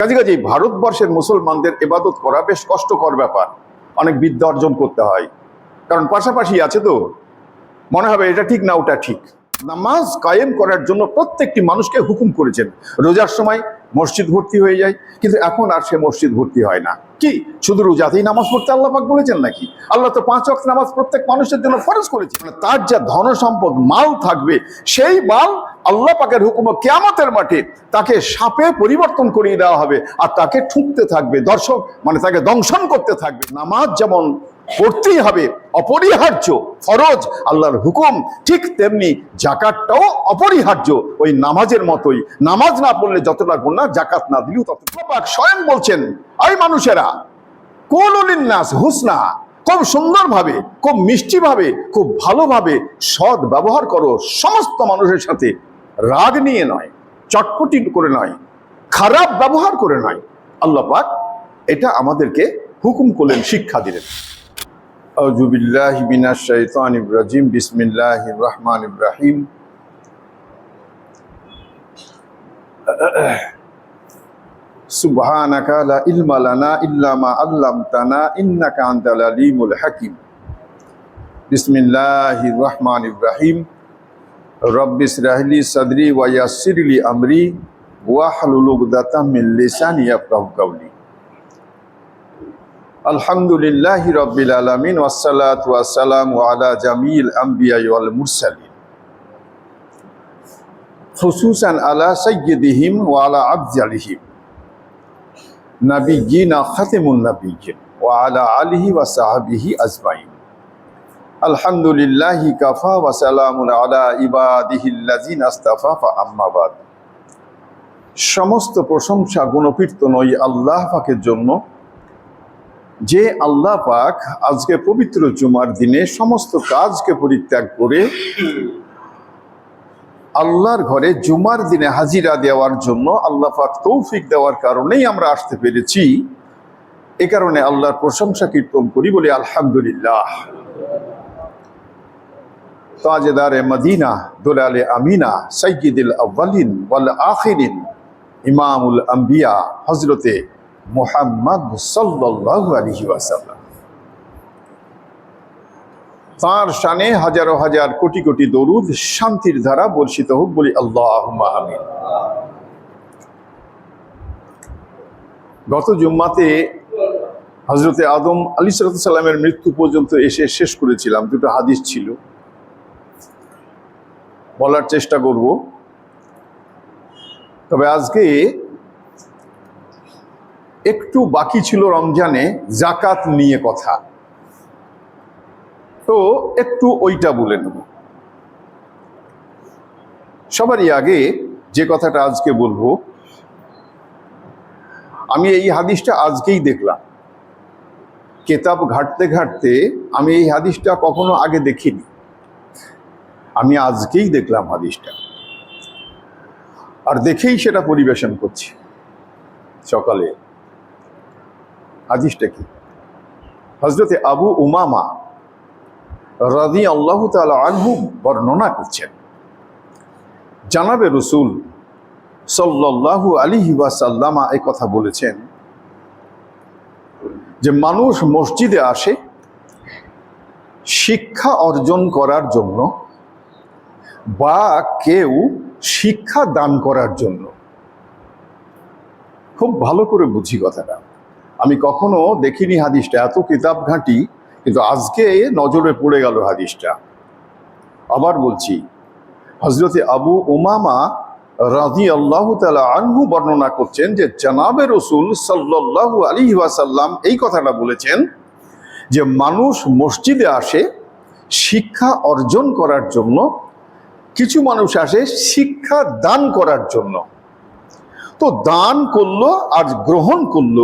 কাজে কাজে ভারতবর্ষের মুসলমানদের এবাদত করা বেশ কষ্টকর ব্যাপার। অনেক বিদ্যা অর্জন করতে হয়। কারণ পাশাপাশি আছে তো, মনে হবে এটা ঠিক না ওটা ঠিক। নামাজ কায়েম করার জন্য প্রত্যেকটি মানুষকে হুকুম করেছেন। রোজার সময় মসজিদ ভর্তি হয়ে যায়, কিন্তু এখন আর সে মসজিদ ভর্তি হয় না। কি? শুধু রোজাতেই নামাজ পড়তে আল্লাহ পাক বলেছেন নাকি? আল্লাহ তো পাঁচ ওয়াক্ত নামাজ প্রত্যেক মানুষের জন্য ফরজ করেছে মানে তার যা ধন সম্পদ, মাল থাকবে, সেই মাল আল্লাহ পাকের হুকুম কেয়ামতের মাঠে তাকে সাপে পরিবর্তন করিয়ে দেওয়া হবে আর তাকে ঠুকতে থাকবে, দর্শক মানে তাকে দংশন করতে থাকবে। নামাজ যেমন পড়তেই হবে। অপরিহার্য ফরজ আল্লাহর হুকুম ঠিক তেমনি জাকাতটাও অপরিহার্য। ওই নামাজের মতোই। নামাজ না পড়লে যতটা গুণা জাকাত না দিলেও ততটা পাক স্বয়ং বলছেন এই মানুষেরা কোলিন্নাস হুসনা, খুব সুন্দরভাবে, খুব মিষ্টিভাবে, খুব ভালোভাবে সৎ ব্যবহার করো। সমস্ত মানুষের সাথে রাগ নিয়ে নয়, চটপটি করে নয়, খারাপ ব্যবহার করে নয়। আল্লাহ পাক এটা আমাদেরকে হুকুম করলেন, শিক্ষা দিলেন। أعوذ بالله من الشيطان الرجيم. بسم الله الرحمن الرحيم. سبحانك لا علم لنا إلا ما علمتنا إنك أنت العليم الحكيم. بسم الله الرحمن الرحيم. رب اشرح لي صدري ويسر لي أمري واحلل عقدة من لساني يفقهوا قولي. আলহামদুলিল্লাহ রব্বিল আলমিন ওয়াসালাম আলা জামিল আম্বিয়া ওয়াল মুরসালিন। খুসুসান আলা সৈয়দিহিম ওয়ালা আফজালিহিম। নাবিয়িনা খাতেমুন নাবিয়িন ওয়া আলা আলিহি আজমাইন। আলহামদুলিল্লাহি কাফা আলা ইবাদিহিল্লাযিনা আস্তাফা, ফা আম্মা সমস্ত প্রশংসা, গুণকীর্তন ওই আল্লাহ পাকের জন্য যে আল্লাহ পাক আজকে পবিত্র জুমার দিনে সমস্ত কাজকে পরিত্যাগ করে আল্লাহর ঘরে জুমার দিনে হাজিরা দেওয়ার জন্য আল্লাহ পাক তৌফিক দেওয়ার কারণেই আমরা আসতে পেরেছি। এ কারণে আল্লাহর প্রশংসা কীর্তন করি বলে আলহামদুলিল্লাহ। তাজেদারে মদিনা, দোলালে আমিনা সৈয়দুল আউ্বালিন ওয়াল আখিরিন, ইমামুল আম্বিয়া হজরতে মোহাম্মদ সাল্লাল্লাহু আলাইহি ওয়াসাল্লাম। তার শানে হাজারো হাজার কোটি কোটি দরুদ শান্তির ধারা বর্ষিত হোক বলি আল্লাহ আমিন। গত জুম্মাতে হজরতে আদম আলী সালামের মৃত্যু পর্যন্ত এসে শেষ করেছিলাম, দুটো হাদিস ছিল। বলার চেষ্টা করব। তবে আজকে একটু বাকি ছিল রমজানে জাকাত নিয়ে কথা। তো একটু ওইটা বলে নেব। সবারই আগে যে কথাটা আজকে বলব, আমি এই হাদিসটা আজকেই দেখলাম। কেতাব ঘাটতে ঘাটতে আমি এই হাদিসটা কখনো আগে দেখিনি। আমি আজকেই দেখলাম হাদিসটা। আর দেখেই সেটা পরিবেশন করছি সকালে। হাদিসটা কি? হজরতে আবু উমামা রাদি আল্লাহ তালা আনহু বর্ণনা করছেন। জানাবে রসুল সাল্লাহু আলী ওয়াসাল্লামা এই কথা বলেছেন যে মানুষ মসজিদে আসে, শিক্ষা অর্জন করার জন্য বা কেউ শিক্ষা দান করার জন্য। খুব ভালো করে বুঝি কথাটা। আমি কখনো দেখিনি হাদিসটা, এত কিতাব ঘাঁটি, কিন্তু আজকে নজরে পড়ে গেল হাদিসটা। আবার বলছি হজরতে আবু উমামা রাজি আল্লাহ তালা আনহু বর্ণনা করছেন যে জানাবে রসুল সাল্লাহ আলী ওয়াসাল্লাম এই কথাটা বলেছেন যে মানুষ মসজিদে আসে শিক্ষা অর্জন করার জন্য, কিছু মানুষ আসে শিক্ষা দান করার জন্য। তো দান করল আর গ্রহণ করল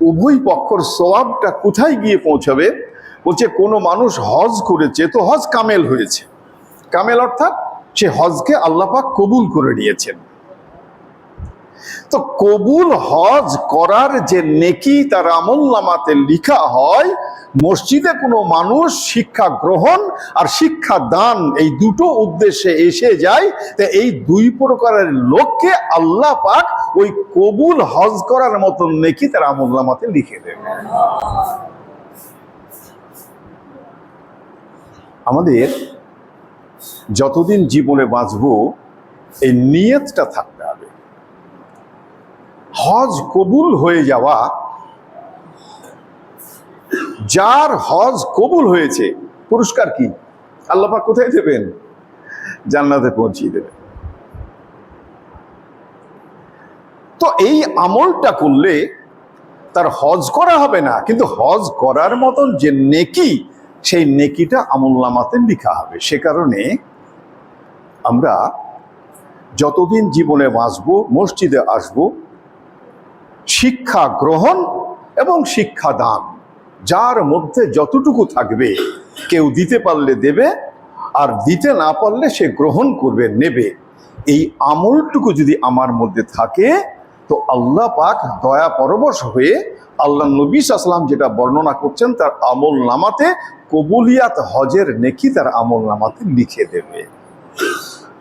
উভয় পক্ষর সবাবটা কোথায় গিয়ে পৌঁছাবে? বলছে, কোনো মানুষ হজ করেছে তো হজ কামেল হয়েছে। কামেল অর্থাৎ সে হজকে আল্লাপাক কবুল করে নিয়েছেন। তো কবুল হজ করার যে নেকি তার আমল নামাতে লিখা হয়, মসজিদে কোনো মানুষ শিক্ষা গ্রহণ আর শিক্ষা দান এই দুটো উদ্দেশ্যে এসে যায়, তো এই দুই প্রকারের লোককে আল্লাহ পাক ওই কবুল হজ করার মতন নেকি তার আমল নামাতে লিখে দেবে আমাদের যতদিন জীবনে বাঁচব, এই নিয়তটা থাকতে হবে হজ কবুল হয়ে যাওয়া, যার হজ কবুল হয়েছে, পুরস্কার কি? আল্লাপা কোথায় দেবেন? জান্নাতে পৌঁছিয়ে দেবেন। তো এই আমলটা করলে তার হজ করা হবে না, কিন্তু হজ করার মতন যে নেকি, সেই নেকিটা আমল নামাতে লিখা হবে। সে কারণে আমরা যতদিন জীবনে বাঁচবো, মসজিদে আসব শিক্ষা গ্রহণ এবং শিক্ষা দান। যার মধ্যে যতটুকু থাকবে, কেউ দিতে পারলে দেবে, আর দিতে না পারলে সে গ্রহণ করবে, নেবে। এই আমলটুকু যদি আমার মধ্যে থাকে, তো আল্লাহ পাক দয়া পরবশ হয়ে আল্লাহ নবী আসলাম যেটা বর্ণনা করছেন, তার আমল নামাতে কবুলিয়াত হজের নেকি তার আমল নামাতে লিখে দেবে।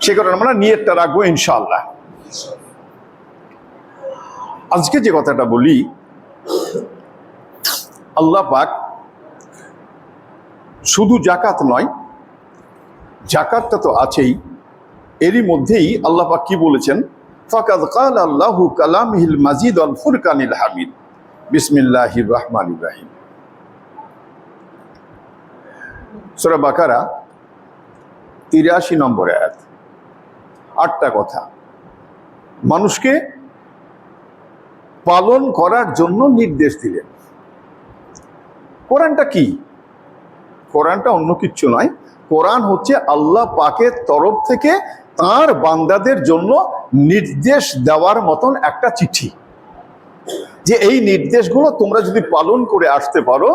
সে কারণে আমরা নিয়তটা রাখব ইনশাল্লাহ আজকে যে কথাটা বলি, আল্লাহ পাক শুধু জাকাত নয় জাকাতটা তো আছেই, এরই মধ্যেই আল্লাহ পাক কি বলেছেন? ফাকাদ কাল আল্লাহু কালামিহিল মাজিদ আল ফুরকানিল হামিদ। বিসমিল্লাহির রহমান ইব্রাহিম সুরা বাকারা তিরাশি নম্বর আয়াত। আটটা কথা। মানুষকে পালন করার জন্য নির্দেশ দিলেন। কোরআনটা কি? কোরআনটা অন্য কিচ্ছু নয়। কোরআন হচ্ছে আল্লাহ পাকের তরফ থেকে তার বান্দাদের জন্য নির্দেশ দেওয়ার মতন একটা চিঠি। যে এই নির্দেশগুলো তোমরা যদি পালন করে আসতে পারো,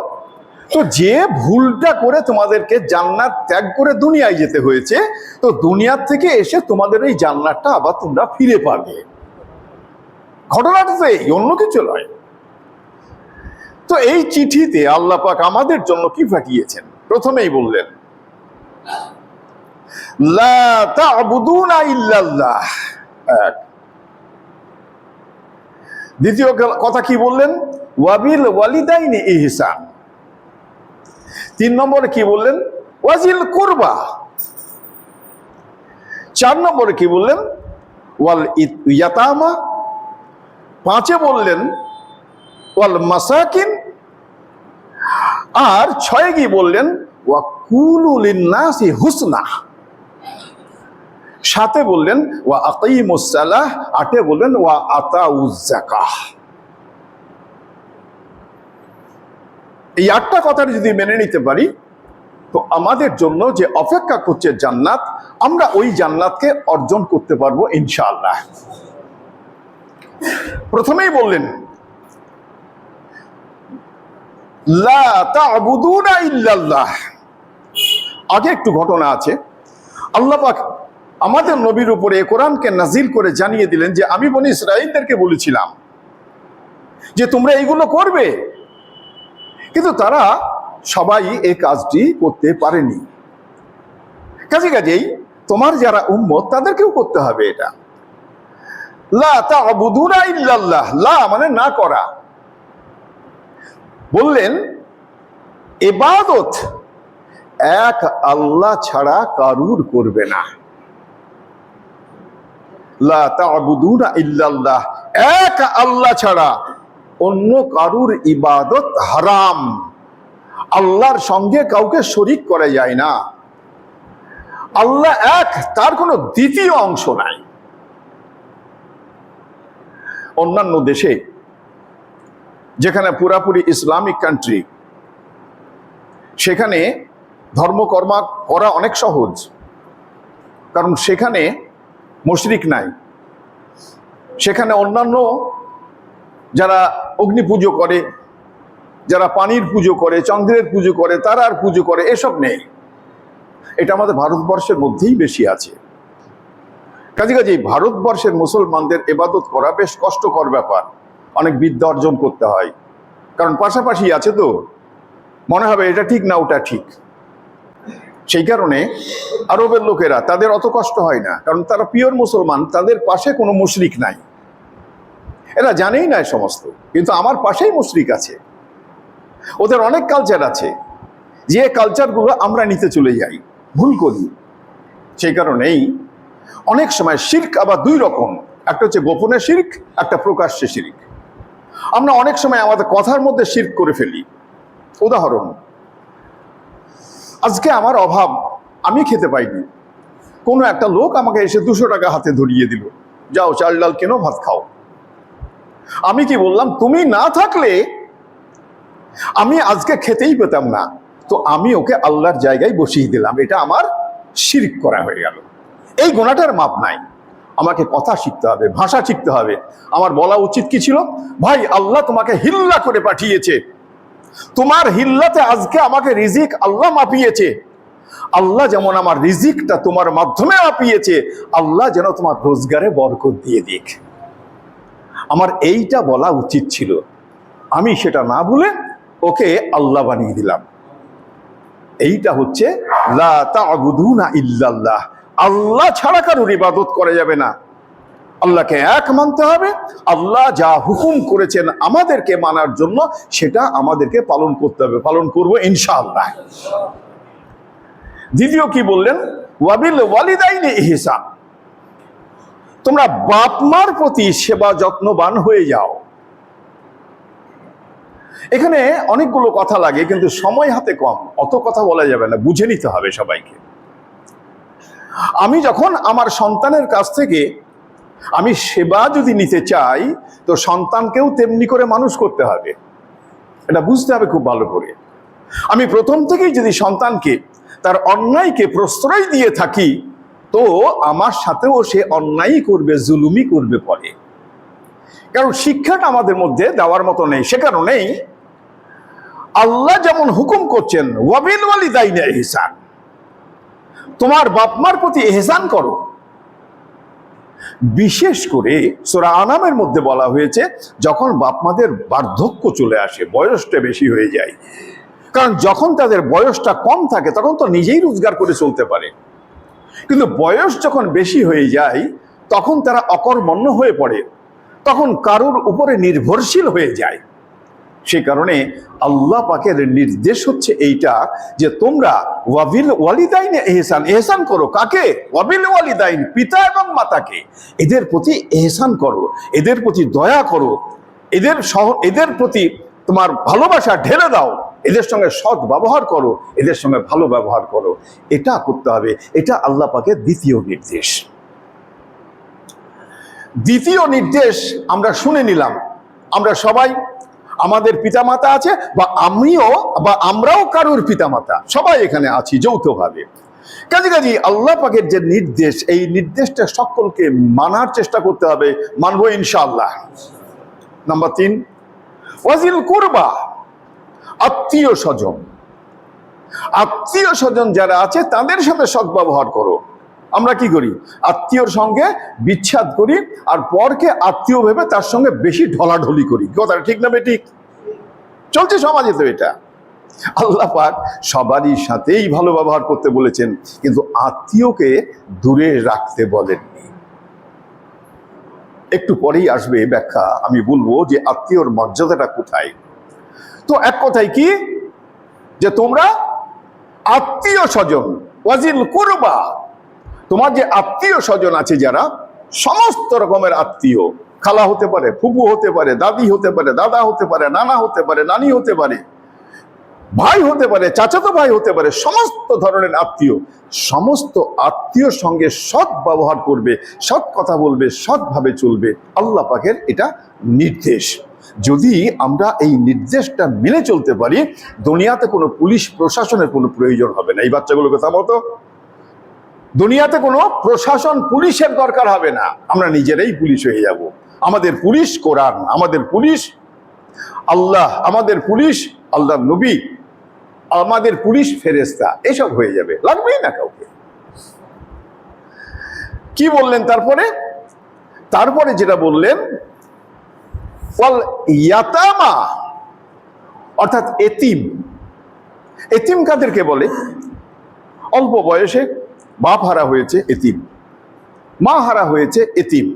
তো যে ভুলটা করে তোমাদেরকে জান্নাত ত্যাগ করে দুনিয়ায় যেতে হয়েছে, তো দুনিয়ার থেকে এসে তোমাদের এই জান্নাতটা আবার তোমরা ফিরে পাবে। ঘটনাটা তো এই অন্য কিছু নয়। তো এই চিঠিতে আল্লাহ পাক আমাদের জন্য কি পাঠিয়েছেন? প্রথমেই বললেন দ্বিতীয় কথা কি বললেন? ওয়াবিল ওয়ালিদাইনি ইহসান। তিন নম্বরে কি বললেন? ওয়াজিল কুরবা। চার নম্বরে কি বললেন? ওয়াল ইয়াতামা পাঁচে বললেন, ওয়াল মাসাকিন। আর ছয়ে কি বললেন ওয়া কুলু লিন্নাসি হুসনা। সাথে বললেন, ওয়া আকিমুস সালাহ। আটে বললেন, ওয়া আতাউজ যাকাহ। এই আটটা কথাটা যদি মেনে নিতে পারি, তো আমাদের জন্য যে অপেক্ষা করছে জান্নাত, আমরা ওই জান্নাতকে অর্জন করতে পারব ইনশাআল্লাহ। প্রথমেই বললেন আগে একটু ঘটনা আছে। আল্লাহ পাক আমাদের নবীর উপরে কোরআনকে নাজিল করে জানিয়ে দিলেন যে, আমি বনি ইসরাইলদেরকে বলেছিলাম যে, তোমরা এইগুলো করবে। কিন্তু তারা সবাই এই কাজটি করতে পারেনি। কাজে কাজেই তোমার যারা উম্মত, তাদেরকেও করতে হবে এটা। লা তা'বুদুনা ইল্লাল্লাহ। লা মানে না করা। বললেন এবাদত এক আল্লাহ ছাড়া কারুর করবে না। লা তা'বুদুনা ইল্লাল্লাহ। এক আল্লাহ ছাড়া অন্য কারুর ইবাদত হারাম। আল্লাহর সঙ্গে কাউকে শরিক করা যায় না। আল্লাহ এক, তার কোনো দ্বিতীয় অংশ নাই। অন্যান্য দেশে, যেখানে পুরাপুরি ইসলামিক কান্ট্রি সেখানে ধর্মকর্মা করা অনেক সহজ। কারণ সেখানে মশরিক নাই। সেখানে অন্যান্য যারা অগ্নি পুজো করে, যারা পানির পুজো করে, চন্দ্রের পুজো করে, তারার পুজো করে, এসব নেই। এটা আমাদের ভারতবর্ষের মধ্যেই বেশি আছে। কাজে কাজে ভারতবর্ষের মুসলমানদের এবাদত করা বেশ কষ্টকর ব্যাপার। অনেক বিদ্যা অর্জন করতে হয়। কারণ পাশাপাশি আছে তো, মনে হবে এটা ঠিক না ওটা ঠিক। সেই কারণে আরবের লোকেরা, তাদের অত কষ্ট হয় না। কারণ তারা পিওর মুসলমান, তাদের পাশে কোনো মুশরিক নাই। এরা জানেই না সমস্ত, কিন্তু আমার পাশেই মুশরিক আছে। ওদের অনেক কালচার আছে। যে কালচারগুলো আমরা নিতে চলে যাই, ভুল করি। সেই কারণেই অনেক সময় শির্ক আবার দুই রকম। একটা হচ্ছে গোপনে শির্ক, একটা প্রকাশ্যে শির্ক। আমরা অনেক সময় আমাদের কথার মধ্যে শির্ক করে ফেলি। উদাহরণ, আজকে আমার অভাব আমি খেতে পাইনি। কোনো একটা লোক আমাকে এসে দুশো টাকা হাতে ধরিয়ে দিল। যাও চাল ডাল কেন, ভাত খাও। আমি কি বললাম, তুমি না থাকলে আমি আজকে খেতেই পেতাম না। তো আমি ওকে আল্লাহর জায়গায় বসিয়ে দিলাম। এটা আমার শিরিক করা হয়ে গেল। এই গোনাটার মাপ নাই। আমাকে কথা শিখতে হবে, ভাষা শিখতে হবে। আমার বলা উচিত কি ছিল? ভাই, আল্লাহ তোমাকে হিল্লা করে পাঠিয়েছে। তোমার হিল্লাতে আজকে আমাকে রিজিক আল্লাহ মাপিয়েছে। আল্লাহ যেমন আমার রিজিকটা তোমার মাধ্যমে মাপিয়েছে, আল্লাহ যেন তোমার রোজগারে বরকত দিয়ে দিক। আমার এইটা বলা উচিত ছিল। আমি সেটা না বলে ওকে আল্লাহ বানিয়ে দিলাম। এইটা হচ্ছে, লা তা'বুদুনা ইল্লাল্লাহ। আল্লাহ ছাড়া কারোর ইবাদত করা যাবে না। আল্লাহকে এক মানতে হবে। আল্লাহ যা হুকুম করেছেন আমাদেরকে মানার জন্য সেটা আমাদেরকে পালন করতে হবে। পালন করব ইনশাআল্লাহ। দ্বিতীয় কি বললেন? ওয়াবিল ওয়ালিদাইনি ইহসান। তোমরা বাপ মার প্রতি সেবা যত্নবান হয়ে যাও। এখানে অনেকগুলো কথা লাগে, কিন্তু সময় হাতে কম। অত কথা বলা যাবে না। বুঝে নিতে হবে সবাইকে। আমি যখন আমার সন্তানের কাছ থেকে আমি সেবা যদি নিতে চাই, তো সন্তানকেও তেমনি করে মানুষ করতে হবে। এটা বুঝতে হবে খুব ভালো করে। আমি প্রথম থেকেই যদি সন্তানকে তার অন্যায়কে প্রশ্রয় দিয়ে থাকি, তো আমার সাথেও সে অন্যায়ই করবে জুলুমি করবে পরে। কারণ শিক্ষাটা আমাদের মধ্যে দেওয়ার মতো নেই, সে কারণেই আল্লাহ যেমন হুকুম করছেন ওয়াবিল ওয়ালি দাইনে এহসান তোমার বাপমার প্রতি এহসান করো। বিশেষ করে সোরা আনামের মধ্যে বলা হয়েছে, যখন বাপমাদের বার্ধক্য চলে আসে, বয়সটা বেশি হয়ে যায়। কারণ যখন তাদের বয়সটা কম থাকে, তখন তো নিজেই রোজগার করে চলতে পারে। কিন্তু বয়স যখন বেশি হয়ে যায়, তখন তারা অকর্মণ্য হয়ে পড়ে। তখন কারুর উপরে নির্ভরশীল হয়ে যায়। সে কারণে আল্লাহ পাকের নির্দেশ হচ্ছে এইটা যে তোমরা ওয়াবিল ওয়ালিদাইন এহসান এহসান করো। কাকে? ওয়াবিল ওয়ালিদাইন, পিতা এবং মাতাকে। এদের প্রতি এহসান করো, এদের প্রতি দয়া করো, এদের সহ, এদের প্রতি তোমার ভালোবাসা ঢেলে দাও, এদের সঙ্গে সৎ ব্যবহার করো, এদের সঙ্গে ভালো ব্যবহার করো। এটা করতে হবে, এটা আল্লাহ পাকের দ্বিতীয় নির্দেশ। দ্বিতীয় নির্দেশ আমরা শুনে নিলাম। আমরা সবাই আমাদের পিতামাতা আছে বা আমিও বা আমরাও কারোর পিতামাতা। সবাই এখানে আছি যৌথভাবে। কাজে কাজে আল্লাহ পাকের যে নির্দেশ, এই নির্দেশটা সকলকে মানার চেষ্টা করতে হবে, মানবো ইনশাআল্লাহ। নাম্বার তিন, ওয়াজিল কুরবা, আত্মীয় স্বজন। আত্মীয় স্বজন যারা আছে, তাদের সাথে সদ্ব্যবহার করো। আমরা কি করি? আত্মীয়র সঙ্গে বিচ্ছাদ করি আর পরকে আত্মীয় ভেবে তার সঙ্গে বেশি ঢলাঢলি করি। কথাটা ঠিক না বেঠিক চলছে সমাজে তো এটা। আল্লাহ পাক সবারই সাথেই ভালো ব্যবহার করতে বলেছেন, কিন্তু আত্মীয়কে দূরে রাখতে বলেননি। একটু পরেই আসবে ব্যাখ্যা। আমি বলব যে আত্মীয়র মর্যাদাটা কোথায়? তো এক কথায় কি? যে তোমরা আত্মীয় স্বজন, ওয়াজিল করবা তোমার যে আত্মীয় স্বজন আছে যারা, সমস্ত রকমের আত্মীয়, খালা হতে পারে, ফুপু হতে পারে, দাদি হতে পারে, দাদা হতে পারে, নানা হতে পারে, নানি হতে পারে, ভাই হতে পারে, চাচাতো ভাই হতে পারে, সমস্ত ধরনের আত্মীয়, সমস্ত আত্মীয়র সঙ্গে সৎ ব্যবহার করবে, সৎ কথা বলবে, সৎভাবে চলবে। আল্লাহ পাকের এটা নির্দেশ। যদি আমরা এই নির্দেশটা মেনে চলতে পারি, দুনিয়াতে কোনো পুলিশ প্রশাসনের কোনো প্রয়োজন হবে না। এই বাচ্চাগুলোকে থামাতো দুনিয়াতে কোনো প্রশাসন, পুলিশের দরকার হবে না। আমরা নিজেরাই পুলিশ হয়ে যাব। আমাদের পুলিশ কোরআন, আমাদের পুলিশ আল্লাহ, আমাদের পুলিশ আল্লাহ নবী, আমাদের পুলিশ ফেরেস্তা এসব হয়ে যাবে। লাগবেই না কাউকে। কি বললেন তারপরে? তারপরে যেটা বললেন, ওয়াল ইয়াতামা, অর্থাৎ এতিম। এতিম কাদেরকে বলে? অল্প বয়সে বাপ হারা হয়েছে এতিম মা হারা হয়েছে এতিম।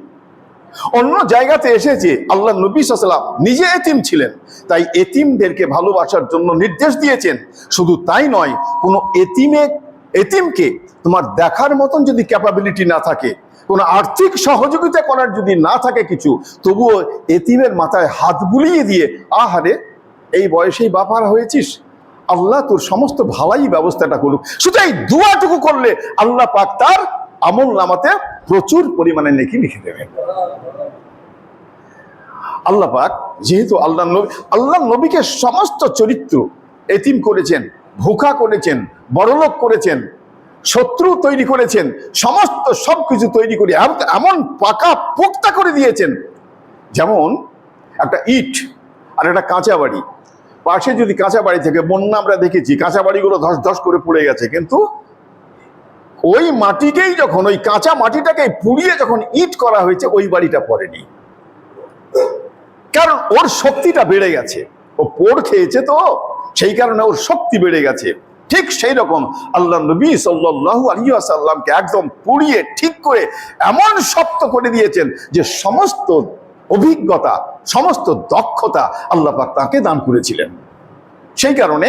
অন্য জায়গাতে এসেছে আল্লাহ নবী সাল্লাম নিজে এতিম ছিলেন। তাই এতিমদেরকে ভালোবাসার জন্য নির্দেশ দিয়েছেন। শুধু তাই নয়, কোনো এতিমে, এতিমকে তোমার দেখার মতন যদি ক্যাপাবিলিটি না থাকে, কোনো আর্থিক সহযোগিতা করার যদি না থাকে কিছু, তবুও এতিমের মাথায় হাত বুলিয়ে দিয়ে, আহারে, এই বয়সেই বাপার হয়েছিস? আল্লাহ তোর সমস্ত ভালাই ব্যবস্থাটা করুক। শুধু এই দুয়াটুকু করলে আল্লাহ পাক তার আমল নামাতে প্রচুর পরিমাণে নেকি লিখে দেবেন। আল্লাহ পাক যেহেতু আল্লাহ নবী আল্লাহ নবীকে সমস্ত চরিত্র এতিম করেছেন ভোকা করেছেন, বড়লোক করেছেন, শত্রু তৈরি করেছেন, সমস্ত সবকিছু তৈরি করে এম- এমন পাকা পোক্তা করে দিয়েছেন। যেমন একটা ইট আর একটা কাঁচা বাড়ি। পাশে যদি কাঁচা বাড়ি থেকে, বন্যা আমরা দেখেছি কাঁচা বাড়িগুলো ধস ধস করে পড়ে গেছে, কিন্তু ওই মাটিকেই যখন, ওই কাঁচা মাটিটাকে পুড়িয়ে যখন ইট করা হয়েছে, ওই বাড়িটা পড়েনি। কারণ ওর শক্তিটা বেড়ে গেছে। ও পোড় খেয়েছে তো, সেই কারণে ওর শক্তি বেড়ে গেছে। ঠিক সেই রকম আল্লাহ নবী সাল্লাল্লাহু আলাইহি ওয়াসাল্লামকে একদম পুড়িয়ে ঠিক করে এমন শক্ত করে দিয়েছেন যে সমস্ত অভিজ্ঞতা, সমস্ত দক্ষতা আল্লাহ পাক তাকে দান করেছিলেন। সেই কারণে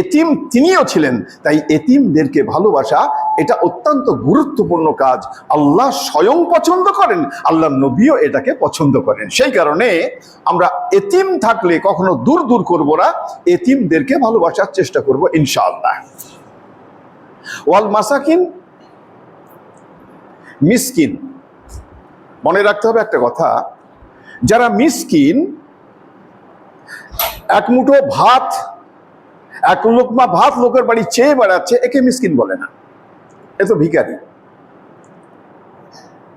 এতিম তিনিও ছিলেন, তাই এতিমদেরকে ভালোবাসা এটা অত্যন্ত গুরুত্বপূর্ণ কাজ। আল্লাহ স্বয়ং পছন্দ করেন, আল্লাহ নবীও এটাকে পছন্দ করেন। সেই কারণে আমরা এতিম থাকলে কখনো দূর দূর করব না, এতিমদেরকে ভালোবাসার চেষ্টা করব ইনশাআল্লাহ। ওয়াল মাসাকিন, মিসকিন। মনে রাখতে হবে একটা কথা যারা মিসকিন, এক মুঠো ভাত, এক লোকমা ভাত লোকের বাড়ি চেয়ে বেড়াচ্ছে, একে মিসকিন বলে না। এ তো ভিখারি।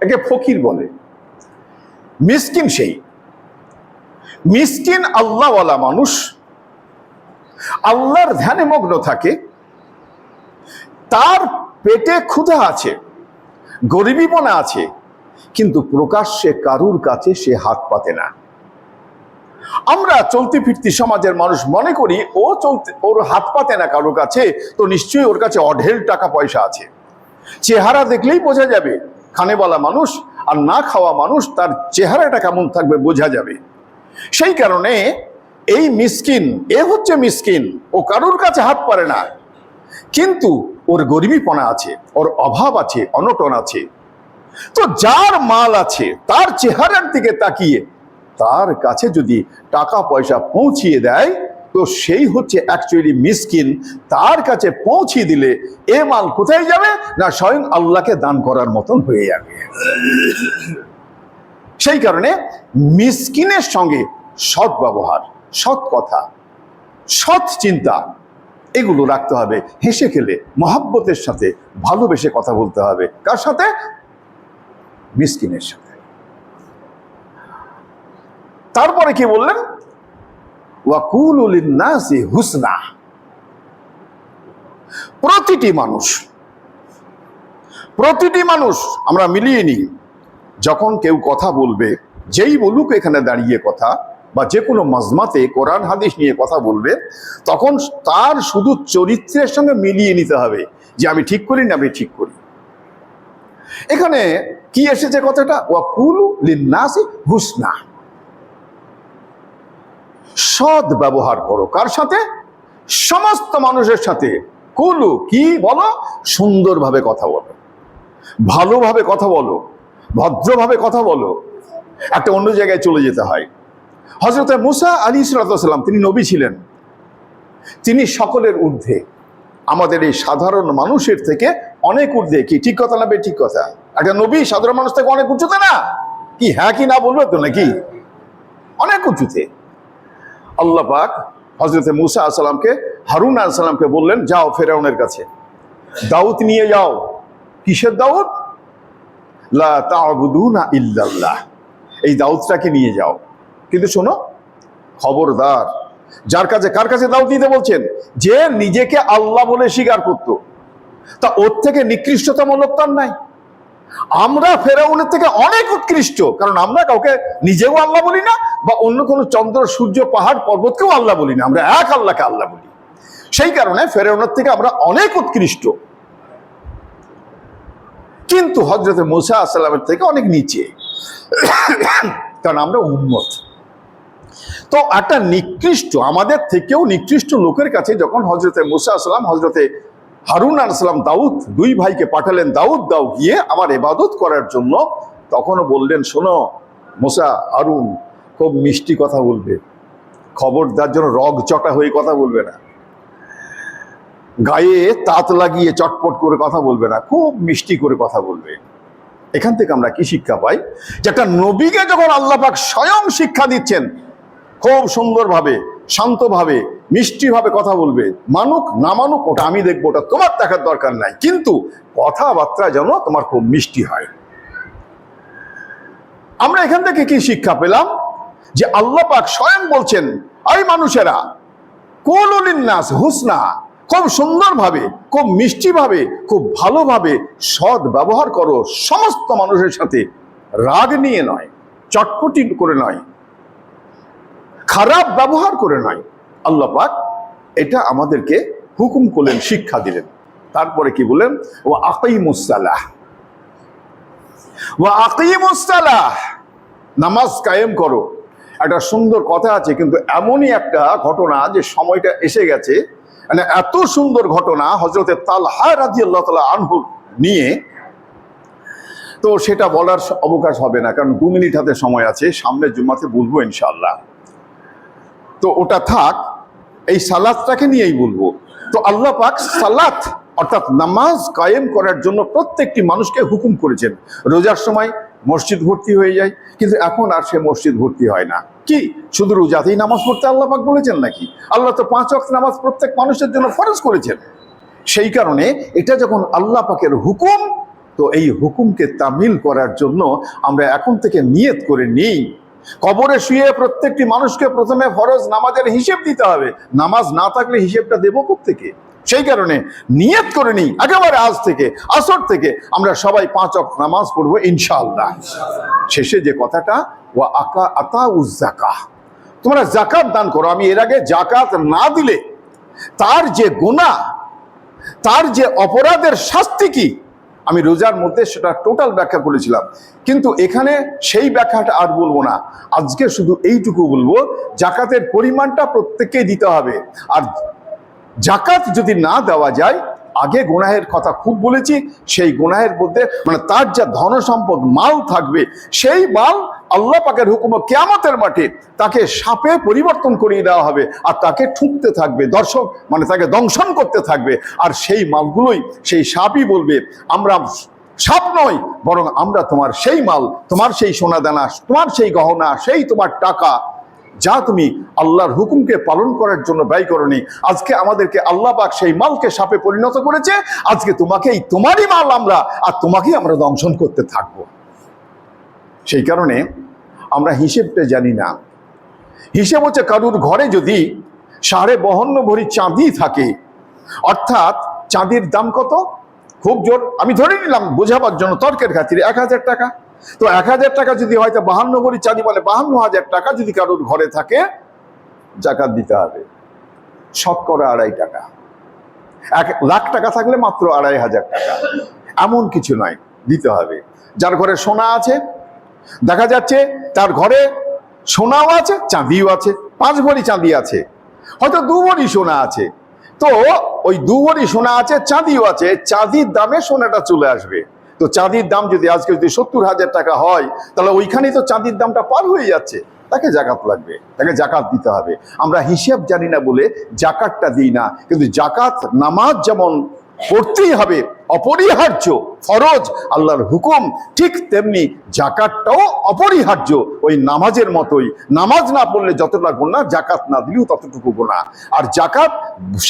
একে ফকির বলে। মিসকিন সেই। মিসকিন আল্লাহওয়ালা মানুষ। আল্লাহর ধ্যানে মগ্ন থাকে। তার পেটে ক্ষুধা আছে গরিবীপনা আছে কিন্তু প্রকাশ্যে কারুর কাছে সে হাত পাতে না। আমরা চলতি ফিরতি সমাজের মানুষ মনে করি, ও চলতে, ওর হাত পাতে না কারোর কাছে, তো নিশ্চয়ই ওর কাছে অঢেল টাকা পয়সা আছে। চেহারা দেখলেই বোঝা যাবে, খানেওয়ালা মানুষ আর না খাওয়া মানুষ, তার চেহারাটা কেমন থাকবে বোঝা যাবে। সেই কারণে এই মিসকিন, এ হচ্ছে মিসকিন, ও কারোর কাছে হাত পারে না। কিন্তু ওর গরিবীপনা আছে, ওর অভাব আছে, অনটন আছে। তো যার মাল আছে, তার চেহারার দিকে তাকিয়ে, তার কাছে যদি টাকা পয়সা পৌঁছিয়ে দেয়, তো সেই হচ্ছে অ্যাকচুয়ালি মিসকিন তার কাছে পৌঁছিয়ে দিলে এ মাল কোথায় যাবে? না স্বয়ং আল্লাহকে দান করার মতন হয়ে যাবে। সেই কারণে মিসকিনের সঙ্গে সৎ ব্যবহার, সৎ কথা, সৎ চিন্তা, এগুলো রাখতে হবে। হেসে খেলে, মহাব্বতের সাথে ভালোবেসে কথা বলতে হবে। কার সাথে? মিসকিনের সাথে। তারপরে কি বললেন? হুসনা। প্রতিটি মানুষ প্রতিটি মানুষ আমরা মিলিয়ে নিই। যখন কেউ কথা বলবে, যেই বলুক এখানে দাঁড়িয়ে কথা বা যে কোনো মজমাতে কোরআন, হাদিস নিয়ে কথা বলবে, তখন তার শুধু চরিত্রের সঙ্গে মিলিয়ে নিতে হবে যে আমি ঠিক করি না আমি ঠিক করি। এখানে কি এসেছে কথাটা? ওয়াকুলু লিন্নাসি হুসনা। সৎ ব্যবহার করো। কার সাথে? সমস্ত মানুষের সাথে। কুলু কি বলো? সুন্দরভাবে কথা বলো। ভালোভাবে কথা বলো। ভদ্রভাবে কথা বলো। একটা অন্য জায়গায় চলে যেতে হয়। হজরত মুসা আলী সালাম, তিনি নবী ছিলেন। তিনি সকলের ঊর্ধ্বে। আমাদের এই সাধারণ মানুষের থেকে অনেক ঊর্ধ্বে। কি ঠিক কথা না বে ঠিক কথা? একটা নবী সাধারণ মানুষ থেকে অনেক উঁচুতে না? কি হ্যাঁ কি না বলবে তো নাকি? অনেক উঁচুতে। আল্লাহ পাক হজরত মুসা আসসালামকে হারুন আসসালামকে বললেন, যাও ফেরাউনের কাছে। দাউদ নিয়ে যাও। কিসের দাউদ? লা ইল্লাল্লাহ। এই দাউদটাকে নিয়ে যাও। কিন্তু শোনো, খবরদার। যার কাছে কার কাছে দাউদ দিতে বলছেন? যে নিজেকে আল্লাহ বলে স্বীকার করত। তা ওর থেকে নিকৃষ্টতম লোক তার নাই। আমরা ফেরাউনের থেকে অনেক উৎকৃষ্ট। কারণ আমরা কাউকে নিজেও আল্লাহ বলি না, বা অন্য কোনো চন্দ্র, সূর্য, পাহাড়, পর্বতকেও আল্লাহ বলি না। আমরা এক আল্লাহকে আল্লাহ বলি। সেই কারণে ফেরাউনের থেকে আমরা অনেক উৎকৃষ্ট। কিন্তু হজরত মুসা আসসালামের থেকে অনেক নিচে। কারণ আমরা উন্মত তো একটা নিকৃষ্ট, আমাদের থেকেও নিকৃষ্ট লোকের কাছে যখন হজরতে মুসা আসলাম হজরতে হারুন আসলাম দাউদ, দুই ভাইকে পাঠালেন, দাউদ দাও গিয়ে আমার এবাদত করার জন্য, তখনও বললেন, শোনো মুসা, হারুন, খুব মিষ্টি কথা বলবে। খবরদার জন্য রগ চটা হয়ে কথা বলবে না। গায়ে তাত লাগিয়ে চটপট করে কথা বলবে না, খুব মিষ্টি করে কথা বলবে। এখান থেকে আমরা কি শিক্ষা পাই? যে একটা নবীকে যখন আল্লাহ পাক স্বয়ং শিক্ষা দিচ্ছেন খুব সুন্দরভাবে, শান্তভাবে, মিষ্টিভাবে কথা বলবে। মানুক না মানুক, ওটা আমি দেখব, ওটা তোমার দেখার দরকার নাই। কিন্তু কথাবার্তা যেন তোমার খুব মিষ্টি হয়। আমরা এখান থেকে কি শিক্ষা পেলাম? যে আল্লাহ পাক স্বয়ং বলছেন এই মানুষেরা কোলিন্নাস হুসনা খুব সুন্দরভাবে, খুব মিষ্টিভাবে, খুব ভালোভাবে সৎ ব্যবহার করো। সমস্ত মানুষের সাথে রাগ নিয়ে নয়, চটপটি করে নয়। খারাপ ব্যবহার করে নয়। আল্লাহ পাক এটা আমাদেরকে হুকুম করলেন, শিক্ষা দিলেন। তারপরে কি বলেন ও আকিমুসালাহ ও আকিমুসালাহ নামাজ কায়েম করো। একটা সুন্দর কথা আছে, কিন্তু এমনই একটা ঘটনা যে সময়টা এসে গেছে। মানে এত সুন্দর ঘটনা হজরতে তালহা রাজি আল্লাহ তালা আনহু নিয়ে। তো সেটা বলার অবকাশ হবে না, কারণ দু মিনিট হাতে সময় আছে, সামনের জুমাতে বলব ইনশাল্লাহ তো ওটা থাক, এই সালাদটাকে নিয়েই বলব। তো আল্লাহ পাক সালাত, অর্থাৎ নামাজ কায়েম করার জন্য প্রত্যেকটি মানুষকে হুকুম করেছেন। রোজার সময় মসজিদ ভর্তি হয়ে যায়, কিন্তু এখন আর সে মসজিদ ভর্তি হয় না। কি? শুধু রোজাতেই নামাজ পড়তে আল্লাহ পাক বলেছেন নাকি? আল্লাহ তো পাঁচ অক্ট নামাজ প্রত্যেক মানুষের জন্য ফরজ করেছেন। সেই কারণে এটা যখন আল্লাহ পাকের হুকুম, তো এই হুকুমকে তামিল করার জন্য আমরা এখন থেকে নিয়ত করে নিই। কবরে শুয়ে প্রত্যেকটি মানুষকে প্রথমে ফরজ নামাজের হিসেব দিতে হবে। নামাজ না থাকলে হিসেবটা দেবো থেকে সেই কারণে নিয়ত করে নিই, একেবারে আজ থেকে, আসর থেকে আমরা সবাই পাঁচ অক্ট নামাজ পড়ব ইনশাআল্লাহ। শেষে যে কথাটা ও আকা আতা উজ্জাকা তোমরা জাকাত দান করো। আমি এর আগে জাকাত না দিলে তার যে গুণা তার যে অপরাধের শাস্তি কি আমি রোজার মধ্যে সেটা টোটাল ব্যাখ্যা করেছিলাম। কিন্তু এখানে সেই ব্যাখ্যাটা আর বলব না। আজকে শুধু এইটুকু বলব, জাকাতের পরিমাণটা প্রত্যেককেই দিতে হবে। আর জাকাত যদি না দেওয়া যায়, আগে গোনাহের কথা খুব বলেছি, সেই গোনাহের মধ্যে মানে তার যা ধন সম্পদ মাল থাকবে, সেই মাল আল্লাহ পাকের হুকুম কেয়ামতের মাঠে তাকে সাপে পরিবর্তন করিয়ে দেওয়া হবে আর তাকে ঠুকতে থাকবে, দর্শক মানে তাকে দংশন করতে থাকবে। আর সেই মালগুলোই সেই সাপই বলবে, আমরা সাপ নয় বরং আমরা তোমার সেই মাল, তোমার সেই সোনা দানা তোমার সেই গহনা, সেই তোমার টাকা, যা তুমি আল্লাহর হুকুমকে পালন করার জন্য ব্যয় করনি। আজকে আমাদেরকে আল্লাহ পাক সেই মালকে সাপে পরিণত করেছে, আজকে তোমাকেই তোমারই মাল আমরা, আর তোমাকেই আমরা দংশন করতে থাকব। সেই কারণে আমরা হিসেবটা জানি না। হিসেব হচ্ছে কারুর ঘরে যদি সাড়ে বহন্ন ভরি চাঁদি থাকে, অর্থাৎ চাঁদির দাম কত? খুব জোর। আমি ধরে নিলাম, বোঝাবার জন্য তর্কের খাতিরে এক হাজার টাকা। তো এক হাজার টাকা যদি হয়তো বাহান্ন ভরি চাঁদি বলে বাহান্ন হাজার টাকা যদি কারোর ঘরে থাকে, জাকাত দিতে হবে। শতকরা আড়াই টাকা। এক লাখ টাকা থাকলে মাত্র আড়াই হাজার টাকা। এমন কিছু নয়, দিতে হবে। যার ঘরে সোনা আছে দেখা যাচ্ছে তার ঘরে সোনাও আছে, চাঁদিও আছে, পাঁচ ভরি চাঁদি আছে। হয়তো দু ভরি সোনা আছে। তো ওই দু ভরি সোনা আছে, চাঁদিও আছে, চাঁদির দামে সোনাটা চলে আসবে। তো চাঁদির দাম যদি আজকে যদি সত্তর হাজার টাকা হয়, তাহলে ওইখানেই তো চাঁদির দামটা পার হয়ে যাচ্ছে। তাকে জাকাত লাগবে, তাকে জাকাত দিতে হবে। আমরা হিসেব জানি না বলে জাকাতটা দিই না। কিন্তু জাকাত, নামাজ যেমন পড়তেই হবে। অপরিহার্য ফরজ, আল্লাহর হুকুম ঠিক তেমনি জাকাতটাও অপরিহার্য। ওই নামাজের মতোই। নামাজ না পড়লে যতটা গোনা জাকাত না দিলেও ততটুকু গোনা আর জাকাত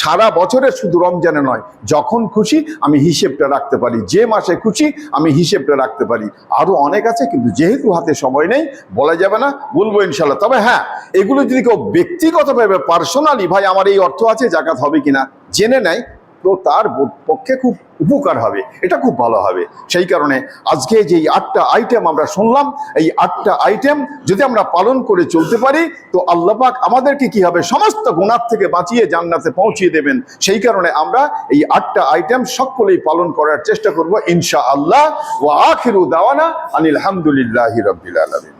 সারা বছরে শুধু রমজানে নয়, যখন খুশি আমি হিসেবটা রাখতে পারি। যে মাসে খুশি আমি হিসেবটা রাখতে পারি। আরও অনেক আছে, কিন্তু যেহেতু হাতে সময় নেই, বলা যাবে না, বলব ইনশাল্লাহ তবে হ্যাঁ এগুলো যদি কেউ ব্যক্তিগতভাবে পার্সোনালি ভাই, আমার এই অর্থ আছে জাকাত হবে কিনা, জেনে নেয়। তো তার পক্ষে খুব উপকার হবে, এটা খুব ভালো হবে। সেই কারণে আজকে যে আটটা আইটেম আমরা শুনলাম, এই আটটা আইটেম যদি আমরা পালন করে চলতে পারি, তো আল্লাহ পাক আমাদেরকে কি হবে? সমস্ত গুণার থেকে বাঁচিয়ে জান্নাতে পৌঁছিয়ে দেবেন। সেই কারণে আমরা এই আটটা আইটেম সকলেই পালন করার চেষ্টা করব ইনশা আল্লাহ ও আখিরু দাওয়ানা আনিল হামদুলিল্লাহি রাব্বিল আলামিন।